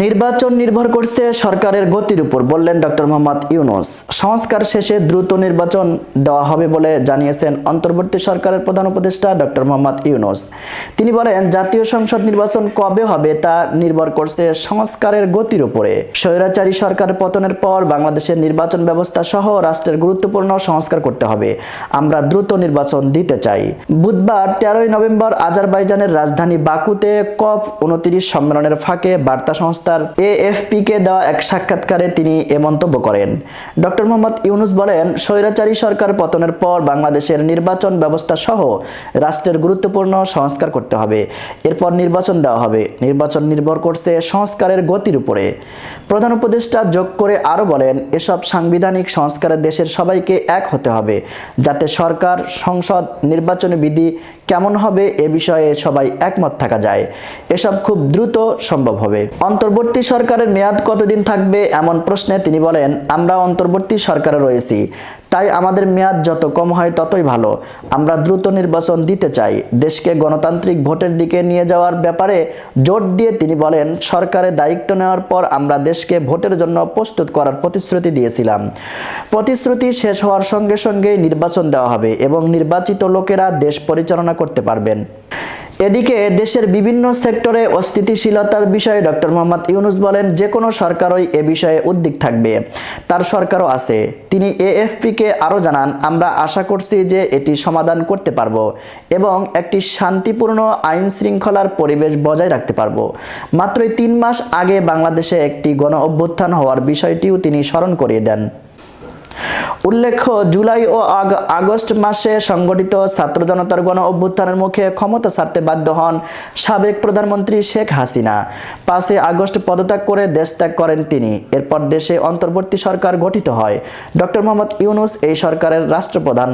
নির্বাচন নির্ভর করছে সরকারের গতির উপর, বললেন ডক্টর মোহাম্মদ ইউনুস। সংস্কার শেষে দ্রুত নির্বাচন দেওয়া হবে বলে জানিয়েছেন অন্তর্বর্তী সরকারের প্রধান উপদেষ্টা ডক্টর মোহাম্মদ ইউনুস। তিনি বলেন, জাতীয় সংসদ নির্বাচন কবে হবে তা নির্ভর করছে সংস্কারের গতির উপরে। স্বৈরাচারী সরকারের পতনের পর বাংলাদেশের নির্বাচন ব্যবস্থা সহ রাষ্ট্রের গুরুত্বপূর্ণ সংস্কার করতে হবে। আমরা দ্রুত নির্বাচন দিতে চাই। বুধবার তেরোই নভেম্বর আজারবাইজানের রাজধানী বাকুতে কপ উনত্রিশ সম্মেলনের ফাঁকে বার্তা সংস্থার এএফপি কে দেওয়া এক সাক্ষাৎকারে তিনি এ মন্তব্য করেন। ডক্টর মোহাম্মদ ইউনুস বলেন, স্বৈরাচারী সরকার পতনের পর বাংলাদেশের নির্বাচন ব্যবস্থা সহ রাষ্ট্রের গুরুত্বপূর্ণ সংস্কার করতে হবে। এরপর নির্বাচন দেওয়া হবে। নির্বাচন নির্ভর করছে সংস্কারের গতির উপরে। প্রধান উপদেষ্টা যোগ করে আরও বলেন, এসব সাংবিধানিক সংস্কারে দেশের সবাইকে এক হতে হবে, যাতে সরকার, সংসদ, নির্বাচনী বিধি কেমন হবে এ বিষয়ে সবাই একমত থাকা যায়। এসব খুব দ্রুত সম্ভব হবে। অন্তর্বর্তী সরকারের মেয়াদ কতদিন থাকবে এমন প্রশ্নে তিনি বলেন, আমরা অন্তর্বর্তী সরকারে রয়েছি। তাই আমাদের মেয়াদ যত কম হয় ততই ভালো। আমরা দ্রুত নির্বাচন দিতে চাই। দেশকে গণতান্ত্রিক ভোটের দিকে নিয়ে যাওয়ার ব্যাপারে জোর দিয়ে তিনি বলেন সরকারের দায়িত্ব নেওয়ার পর আমরা দেশকে ভোটের জন্য প্রস্তুত করার প্রতিশ্রুতি দিয়েছিলাম। প্রতিশ্রুতি শেষ হওয়ার সঙ্গে সঙ্গেই নির্বাচন দেওয়া হবে এবং নির্বাচিত লোকেরা দেশ পরিচালনা করতে পারবেন। এদিকে দেশের বিভিন্ন সেক্টরে অস্থিতিশীলতার বিষয়ে ডক্টর মোহাম্মদ ইউনুস বলেন যে কোনো সরকারই এ বিষয়ে উদ্যোগ থাকবে। তার সরকারও আছে। তিনি এএফপিকে আরও জানান, আমরা আশা করছি যে এটি সমাধান করতে পারব এবং একটি শান্তিপূর্ণ আইন শৃঙ্খলার পরিবেশ বজায় রাখতে পারব। মাত্রই তিন মাস আগে বাংলাদেশে একটি গণ অভ্যুত্থান হওয়ার বিষয়টিও তিনি স্মরণ করিয়ে দেন। উল্লেখ্য, জুলাই ও আগ- আগস্ট মাসে সংগঠিত ছাত্র জনতার গণ অভ্যুত্থানের মুখে ক্ষমতা ছাড়তে বাধ্য হন সাবেক প্রধানমন্ত্রী শেখ হাসিনা। পাঁচই আগস্ট পদত্যাগ করে দেশ ত্যাগ করেন তিনি। এরপর দেশে অন্তর্বর্তী সরকার গঠিত হয়। ডক্টর মোহাম্মদ ইউনুস এই সরকারের রাষ্ট্রপ্রধান।